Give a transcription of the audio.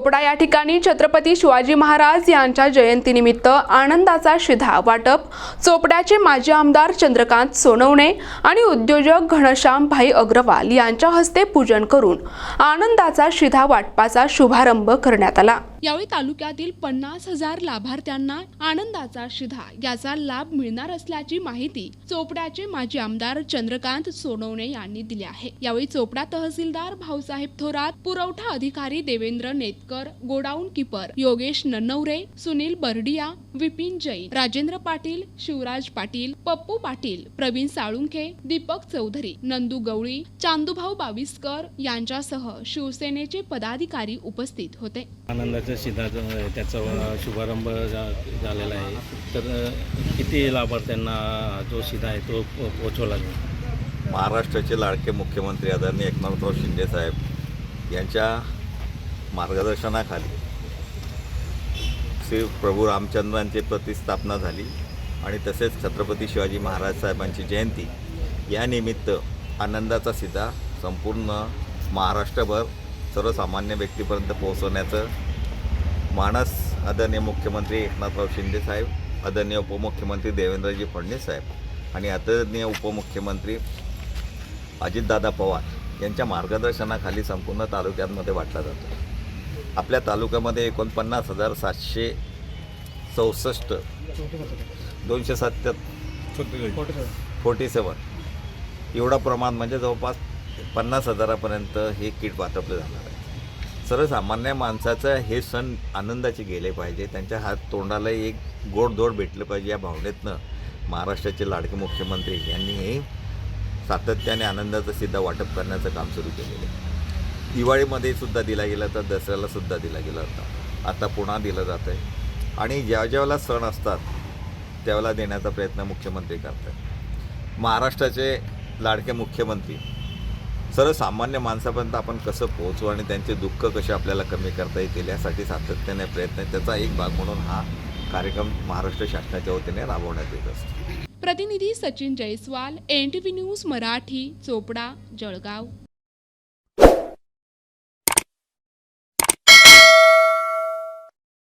चोपडा या ठिकाणी छत्रपती शिवाजी महाराज यांच्या जयंतीनिमित्त आनंदाचा शिधा वाटप चोपड्याचे माजी आमदार चंद्रकांत सोनवणे आणि उद्योजक घनश्याम भाई अग्रवाल यांच्या हस्ते पूजन करून आनंदाचा शिधा वाटपाचा शुभारंभ करण्यात आला. यावेळी तालुक्यातील पन्नास हजार लाभार्थ्यांना आनंदाचा शिधा. याचा लाभ मिळणार असल्याची माहिती चोपड्याचे माजी आमदार चंद्रकांत सोनवणे यांनी दिली आहे. यावेळी चोपडा तहसीलदार भाऊसाहेब थोरात पुरवठा अधिकारी देवेंद्र नेतकर गोडाऊन किपर योगेश नन्नवरे सुनील बर्डिया विपिन जैन राजेंद्र पाटील शिवराज पाटील पप्पू पाटील प्रवीण साळुंखे दीपक चौधरी नंदू गवळी चांदूभाऊ बाविस्कर यांच्यासह शिवसेनेचे पदाधिकारी उपस्थित होते. आनंदाचा शिधाचं त्याचा शुभारंभ झा- झालेला आहे तर किती लाभार्थ्यांना जो शिधा आहे तो पोचवला जाईल? महाराष्ट्राचे लाडके मुख्यमंत्री आदरणीय एकनाथराव शिंदे साहेब यांच्या मार्गदर्शनाखाली श्री प्रभू रामचंद्रांची प्रतिस्थापना झाली आणि तसेच छत्रपती शिवाजी महाराज साहेबांची जयंती या निमित्त आनंदाचा सिधा संपूर्ण महाराष्ट्रभर सर्वसामान्य व्यक्तीपर्यंत पोहोचवण्याचं मानस आदरणीय मुख्यमंत्री एकनाथराव शिंदे साहेब आदरणीय उपमुख्यमंत्री देवेंद्रजी फडणवीस साहेब आणि आदरणीय उपमुख्यमंत्री अजितदादा पवार यांच्या मार्गदर्शनाखाली संपूर्ण तालुक्यांमध्ये वाटला जातो. आपल्या तालुक्यामध्ये एकोणपन्नास हजार सातशे चौसष्ट दोनशे सत्त्याहत्तर फोर्टी सेवन. एवढा प्रमाण म्हणजे जवळपास पन्नास हजारापर्यंत हे किट वाटपलं जाणार आहे. सर्वसामान्य माणसाचं हे सण आनंदाचे गेले पाहिजे. त्यांच्या हात तोंडाला एक गोडधोड भेटलं पाहिजे या भावनेतनं महाराष्ट्राचे लाडके मुख्यमंत्री यांनी हे सातत्याने आनंदाचं सिद्धा वाटप करण्याचं काम सुरू केलेलं आहे. दिवाळीमध्ये सुद्धा दिला गेला तर दसऱ्याला सुद्धा दिला गेला होता. आता पुन्हा दिलं जातं आहे. आणि ज्या ज्यावेळेला सण असतात त्यावेळेला देण्याचा प्रयत्न मुख्यमंत्री करतात. महाराष्ट्राचे लाडके मुख्यमंत्री सर्वसामान्य माणसापर्यंत आपण कसं पोहोचू आणि त्यांचे दुःख कसे आपल्याला कमी करता येतील यासाठी सातत्याने प्रयत्न त्याचा एक भाग म्हणून हा कार्यक्रम महाराष्ट्र शासनाच्या वतीने राबवण्यात येत असतो. प्रतिनिधी Sachin Jaiswal N T V news Marathi Chopda Jalgaon.